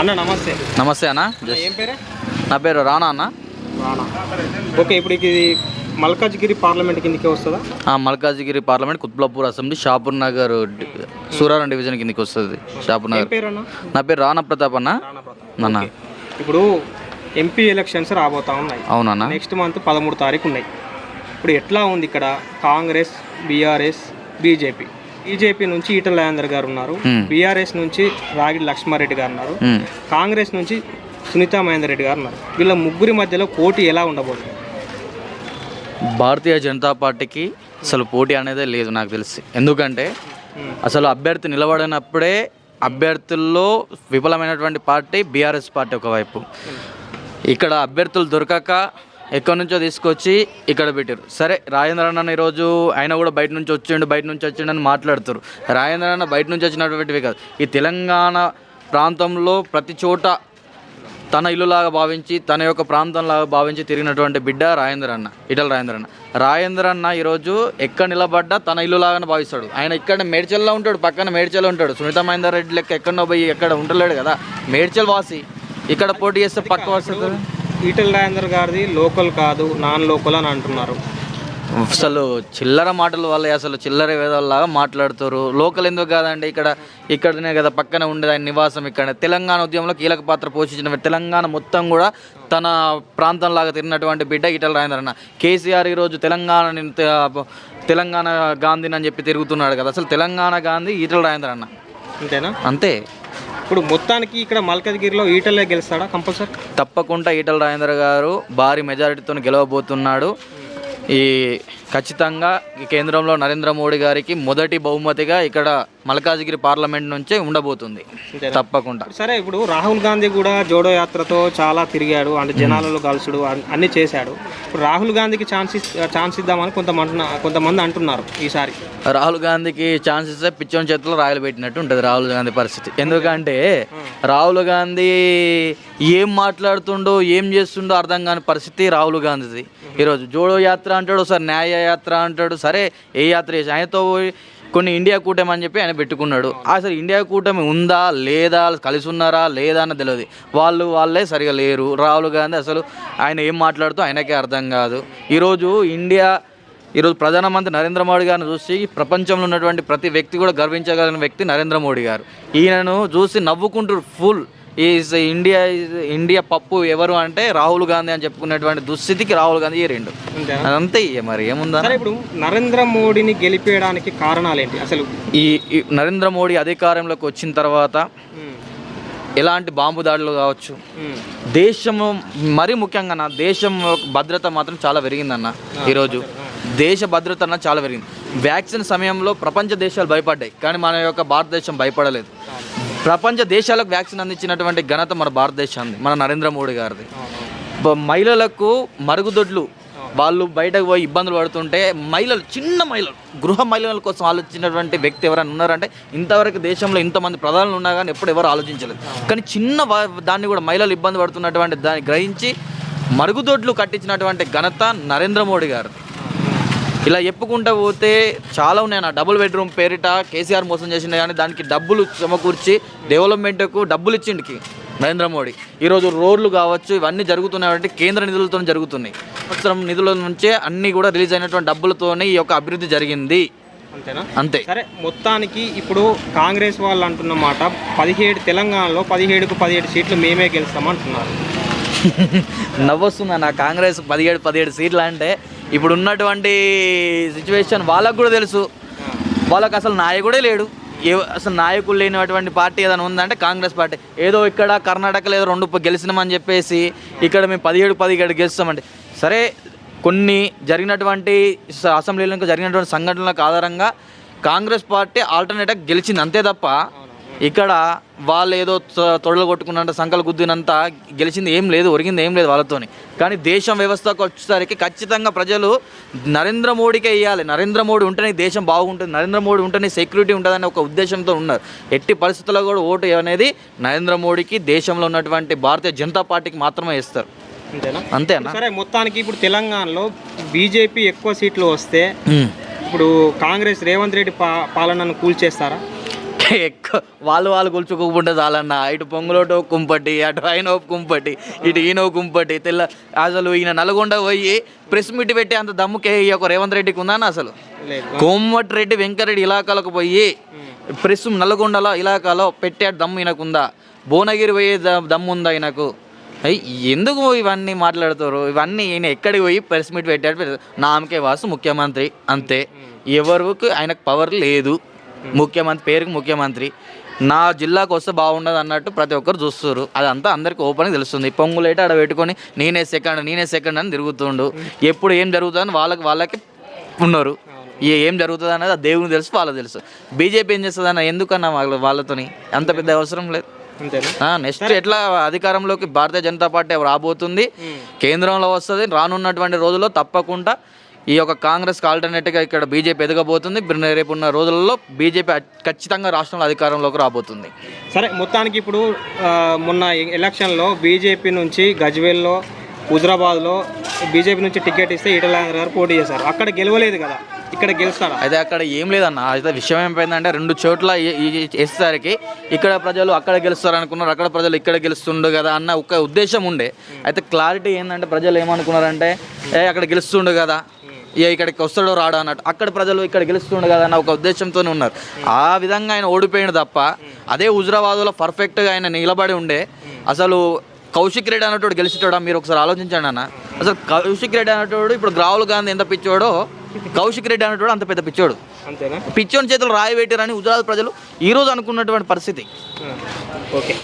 అన్న నమస్తే. నమస్తే అన్న. ఏం పేరే? నా పేరు రానా అన్న. రానా. ఓకే ఇప్పుడు ఇది మల్కాజ్గిరి పార్లమెంట్ కిందకి వస్తుందా? ఆ, Malkajgiri parliament Qutbullapur assembly Shapur Nagar Suraram division కిందకి వస్తుంది. షాపూర్ నగర్. నా పేరు రానా ప్రతాప్ అన్న. అన్న ఇప్పుడు ఎంపీ ఎలక్షన్స్ రాబోతా ఉన్నాయి. అవునన్న నెక్స్ట్ మంత్ పదమూడు తారీఖు ఉన్నాయి. ఇప్పుడు ఎట్లా ఉంది ఇక్కడ కాంగ్రెస్ బీఆర్ఎస్ బీజేపీ? బీజేపీ నుంచి ఈటల రాజేందర్ గారు ఉన్నారు. బీఆర్ఎస్ నుంచి రాగిడి లక్ష్మారెడ్డి గారు ఉన్నారు. కాంగ్రెస్ నుంచి సునీతా మహేందర్ రెడ్డి గారు ఉన్నారు. వీళ్ళ ముగ్గురి మధ్యలో పోటీ ఎలా ఉండబోతుంది? భారతీయ జనతా పార్టీకి అసలు పోటీ అనేదే లేదు నాకు తెలిసి. ఎందుకంటే. అసలు అభ్యర్థి నిలబడినప్పుడే అభ్యర్థుల్లో విఫలమైనటువంటి పార్టీ బీఆర్ఎస్ పార్టీ ఒకవైపు. ఇక్కడ అభ్యర్థులు దొరకక ఎక్కడి నుంచో తీసుకొచ్చి ఇక్కడ పెట్టారు సరే రాజేంద్ర అన్న ఈరోజు ఆయన కూడా బయట నుంచి వచ్చిండు బయట నుంచి వచ్చిండు అని మాట్లాడుతారు రాజేంద్ర అన్న బయట నుంచి వచ్చినటువంటివి కాదు. ఈ తెలంగాణ ప్రాంతంలో ప్రతి చోట తన ఇల్లులాగా భావించి తన యొక్క ప్రాంతంలాగా భావించి తిరిగినటువంటి బిడ్డ రాజేంద్ర అన్న ఇటల రాజేంద్ర అన్న. రాజేంద్ర అన్న ఈరోజు ఎక్కడ నిలబడ్డా తన ఇల్లులాగానే భావిస్తాడు. ఆయన ఇక్కడ మేడ్చల్లో ఉంటాడు పక్కన మేడ్చల్లో ఉంటాడు. సునీత మహేందర్ రెడ్డి లెక్క ఎక్కడో పోయి ఎక్కడ ఉండలేడు కదా. మేడ్చల్ వాసి ఇక్కడ పోటీ చేస్తే పక్క వస్తుంది ఈటల రాజేందర్ గారిది లోకల్ కాదు నాన్ లోకల్ అని అంటున్నారు. అసలు చిల్లర మాటలు వల్ల అసలు చిల్లర వేదాల్లాగా మాట్లాడుతారు. లోకల్ ఎందుకు కాదండి? ఇక్కడ ఇక్కడనే కదా పక్కనే ఉండేది ఆయన నివాసం ఇక్కడ. తెలంగాణ ఉద్యమంలో కీలక పాత్ర పోషించిన తెలంగాణ మొత్తం కూడా తన ప్రాంతంలాగా తిరిగినటువంటి బిడ్డ ఈటల రాజేంద్ర అన్న. కేసీఆర్ ఈరోజు తెలంగాణ తెలంగాణ గాంధీని అని చెప్పి తిరుగుతున్నాడు కదా. అసలు తెలంగాణ గాంధీ ఈటల రాజేంద్ర అన్న. అంతేనా? అంతే. ఇప్పుడు మొత్తానికి ఇక్కడ మల్కజ్గిరిలో ఈటలే గెలుస్తాడా కంపల్సరీ? తప్పకుండా ఈటల రాజేంద్ర గారు భారీ మెజారిటీతో గెలవబోతున్నాడు. ఈ ఖచ్చితంగా ఈ కేంద్రంలో నరేంద్ర మోడీ గారికి మొదటి బహుమతిగా ఇక్కడ మల్కాజ్గిరి పార్లమెంట్ నుంచే ఉండబోతుంది? తప్పకుండా. సరే ఇప్పుడు రాహుల్ గాంధీ కూడా జోడో యాత్రతో చాలా తిరిగాడు అంటే జనాలలో కలుసుడు అన్- అన్ని చేశాడు. ఇప్పుడు రాహుల్ గాంధీకి ఛాన్స్ ఛాన్స్ ఇద్దామని కొంతమంది కొంతమంది అంటున్నారు ఈసారి. రాహుల్ గాంధీకి ఛాన్స్ ఇస్తే పిచ్చోని చేతిలో రాయలు పెట్టినట్టు ఉంటుంది రాహుల్ గాంధీ పరిస్థితి. ఎందుకంటే రాహుల్ గాంధీ ఏం మాట్లాడుతుండో ఏం చేస్తుండో అర్థం కాని పరిస్థితి రాహుల్ గాంధీది. ఈరోజు జోడో యాత్ర అంటాడు ఒకసారి న్యాయ యాత్ర అంటాడు సరే ఏ యాత్ర చేసి ఆయనతో పోయి కొన్ని ఇండియా కూటమి అని చెప్పి ఆయన పెట్టుకున్నాడు. అసలు ఇండియా కూటమి ఉందా లేదా కలిసి ఉన్నారా లేదా అని తెలియదు వాళ్ళు వాళ్ళే సరిగా లేరు. రాహుల్ గాంధీ అసలు ఆయన ఏం మాట్లాడుతూ ఆయనకే అర్థం కాదు. ఈరోజు ఇండియా ఈరోజు ప్రధానమంత్రి నరేంద్ర మోడీ గారిని చూసి ప్రపంచంలో ఉన్నటువంటి ప్రతి వ్యక్తి కూడా గర్వించగలిగిన వ్యక్తి నరేంద్ర మోడీ గారు. ఈయనను చూసి నవ్వుకుంటారు full. Is India India Pappu ఎవరు అంటే రాహుల్ గాంధీ అని చెప్పుకునేటువంటి దుస్థితికి రాహుల్ గాంధీ రెండు? అదంతే మరి ఏముందా ఇప్పుడు నరేంద్ర మోడీని గెలిపేయడానికి కారణాలు ఏంటి అసలు ఈ నరేంద్ర మోడీ అధికారంలోకి వచ్చిన తర్వాత ఎలాంటి బాంబు దాడులు కావచ్చు? దేశము మరీ ముఖ్యంగా నా దేశం భద్రత మాత్రం చాలా పెరిగిందన్న ఈరోజు. దేశ భద్రత అన్న చాలా పెరిగింది. వ్యాక్సిన్ సమయంలో ప్రపంచ దేశాలు భయపడ్డాయి కానీ మన యొక్క భారతదేశం భయపడలేదు. ప్రపంచ దేశాలకు వ్యాక్సిన్ అందించినటువంటి ఘనత మన భారతదేశాన్ని మన నరేంద్ర మోడీ గారిది. మహిళలకు మరుగుదొడ్లు వాళ్ళు బయటకు పోయి ఇబ్బందులు పడుతుంటే మహిళలు చిన్న మహిళలు గృహ మహిళల కోసం ఆలోచించినటువంటి వ్యక్తి ఎవరైనా ఉన్నారంటే ఇంతవరకు దేశంలో ఇంతమంది ప్రధానులు ఉన్నా కానీ ఎప్పుడు ఎవరు ఆలోచించలేదు. కానీ చిన్న దాన్ని కూడా మహిళలు ఇబ్బంది పడుతున్నటువంటి దాన్ని గ్రహించి మరుగుదొడ్లు కట్టించినటువంటి ఘనత నరేంద్ర మోడీ గారు ఇలా చెప్పుకుంటూ పోతే చాలా ఉన్నాయి నా డబుల్ బెడ్రూమ్ పేరిట కేసీఆర్ మోసం చేసిండే కానీ దానికి డబ్బులు సమకూర్చి డెవలప్మెంట్కు డబ్బులు ఇచ్చిండికి నరేంద్ర మోడీ. ఈరోజు రోడ్లు కావచ్చు ఇవన్నీ జరుగుతున్నాయి అంటే కేంద్ర నిధులతో జరుగుతున్నాయి. సంవత్సరం నిధుల నుంచే అన్నీ కూడా రిలీజ్ అయినటువంటి డబ్బులతోనే ఈ యొక్క అభివృద్ధి జరిగింది. అంతేనా? అంతే. సరే మొత్తానికి ఇప్పుడు కాంగ్రెస్ వాళ్ళు అంటున్న మాట పదిహేడు తెలంగాణలో పదిహేడుకు పదిహేడు సీట్లు మేమే గెలుస్తామంటున్నారు. నవ్వొస్తుంది నా కాంగ్రెస్ పదిహేడు పదిహేడు సీట్లు అంటే ఇప్పుడు ఉన్నటువంటి సిచ్యువేషన్ వాళ్ళకు కూడా తెలుసు. వాళ్ళకు అసలు నాయకుడే లేడు. ఏ అసలు నాయకులు లేనటువంటి పార్టీ ఏదైనా ఉందంటే కాంగ్రెస్ పార్టీ. ఏదో ఇక్కడ కర్ణాటకలో ఏదో రెండు గెలిచినామని చెప్పేసి ఇక్కడ మేము పదిహేడు పదిహేడు గెలుస్తామండి సరే కొన్ని జరిగినటువంటి అసెంబ్లీలో ఇంకా జరిగినటువంటి సంఘటనలకు ఆధారంగా కాంగ్రెస్ పార్టీ ఆల్టర్నేటివ్ గెలిచింది అంతే తప్ప ఇక్కడ వాళ్ళు ఏదో తొడలు కొట్టుకున్నంత సంకలు గుద్దినంత గెలిచింది ఏం లేదు ఒరిగింది ఏం లేదు వాళ్ళతోని. కానీ దేశం వ్యవస్థకు వచ్చేసరికి ఖచ్చితంగా ప్రజలు నరేంద్ర మోడీకే ఇవ్వాలి నరేంద్ర మోడీ ఉంటేనే దేశం బాగుంటుంది. నరేంద్ర మోడీ ఉంటేనే సెక్యూరిటీ ఉంటుందని ఒక ఉద్దేశంతో ఉన్నారు. ఎట్టి పరిస్థితుల్లో కూడా ఓటు అనేది నరేంద్ర మోడీకి దేశంలో ఉన్నటువంటి భారతీయ జనతా పార్టీకి మాత్రమే ఇస్తారు. అంతేనా? సరే మొత్తానికి ఇప్పుడు తెలంగాణలో బీజేపీ ఎక్కువ సీట్లు వస్తే ఇప్పుడు కాంగ్రెస్ రేవంత్ రెడ్డి పాలనను కూల్చేస్తారా? ఎక్కువ వాళ్ళు వాళ్ళు కూర్చోకుంటే చాలన్న. ఇటు పొంగులోటో కుంపటి అటు ఆయన కుంపటి ఇటు ఈయన కుంపటి తెల్ల అసలు ఈయన నల్గొండ పోయి ప్రెస్ మీట్ పెట్టి అంత దమ్ముకే ఈ యొక్క రేవంత్ రెడ్డికి ఉందా అసలు? కోమటిరెడ్డి వెంకరెడ్డి ఇలాకాలకు పోయి ప్రెస్ నల్గొండలో ఇలాకాలో పెట్టే దమ్ము ఈయనకుందా? భువనగిరి పోయే దమ్ము ఉందా ఈయనకు? ఎందుకు ఇవన్నీ మాట్లాడుతారు? ఇవన్నీ ఈయన ఎక్కడికి పోయి ప్రెస్ మీట్ పెట్టాడు? నామకే వాసు ముఖ్యమంత్రి అంతే. ఎవరికి ఆయనకు పవర్ లేదు. ముఖ్యమంత్రి పేరుకి ముఖ్యమంత్రి. నా జిల్లాకు వస్తే బాగుండదు అన్నట్టు ప్రతి ఒక్కరు చూస్తారు అదంతా అందరికి ఓపెన్గా తెలుస్తుంది. పొంగులేట ఆడ పెట్టుకొని నేనే సెకండ్ నేనే సెకండ్ అని తిరుగుతుండు. ఎప్పుడు ఏం జరుగుతుందని వాళ్ళకి వాళ్ళకి ఉన్నారు. ఏ ఏం జరుగుతుంది అనేది ఆ దేవునికి తెలుసు వాళ్ళకి తెలుసు. బీజేపీ ఏం చేస్తుంది అన్న ఎందుకన్నా వాళ్ళ వాళ్ళతోని? అంత పెద్ద అవసరం లేదు. నెక్స్ట్ ఎట్లా అధికారంలోకి భారతీయ జనతా పార్టీ రాబోతుంది? కేంద్రంలో వస్తుంది రానున్నటువంటి రోజుల్లో తప్పకుండా ఈ యొక్క కాంగ్రెస్కి ఆల్టర్నేట్గా ఇక్కడ బీజేపీ ఎదగబోతుంది. రేపు ఉన్న రోజులలో బీజేపీ ఖచ్చితంగా రాష్ట్రంలో అధికారంలోకి రాబోతుంది. సరే మొత్తానికి ఇప్పుడు మొన్న ఎలక్షన్లో బీజేపీ నుంచి గజ్వేల్లో హుజరాబాద్లో బీజేపీ నుంచి టికెట్ ఇస్తే ఈటల రాజేంద్ర గారు పోటీ చేశారు. అక్కడ గెలవలేదు కదా? ఇక్కడ గెలుస్తారా అయితే అక్కడ ఏం లేదన్న. అయితే విషయం ఏమైందంటే రెండు చోట్ల వేసేసరికి ఇక్కడ ప్రజలు అక్కడ గెలుస్తారు అనుకున్నారు అక్కడ ప్రజలు ఇక్కడ గెలుస్తుండు కదా అన్న ఒక ఉద్దేశం ఉండే. అయితే క్లారిటీ ఏంటంటే ప్రజలు ఏమనుకున్నారంటే ఏ అక్కడ గెలుస్తుండు కదా? ఏ ఇక్కడికి వస్తాడో రాడో అన్నట్టు. అక్కడ ప్రజలు ఇక్కడ గెలుస్తుండు కదా అన్న ఒక ఉద్దేశంతోనే ఉన్నారు. ఆ విధంగా ఆయన ఓడిపోయిండు తప్ప అదే హుజరాబాద్లో పర్ఫెక్ట్గా ఆయన నిలబడి ఉండే. అసలు కౌశిక్ రెడ్డి అన్నట్టు గెలిచేటోడా? మీరు ఒకసారి ఆలోచించండి అన్న. అసలు కౌశిక్ రెడ్డి అన్నట్టు ఇప్పుడు రాహుల్ గాంధీ ఎంత పిచ్చోడో కౌశిక్ రెడ్డి అన్నట్టు అంత పెద్ద పిచ్చోడు. అంతేనా? పిచ్చోని చేతులు రాయి పెట్టారని హుజరాబాద్ ప్రజలు ఈ రోజు అనుకున్నటువంటి పరిస్థితి. ఓకే.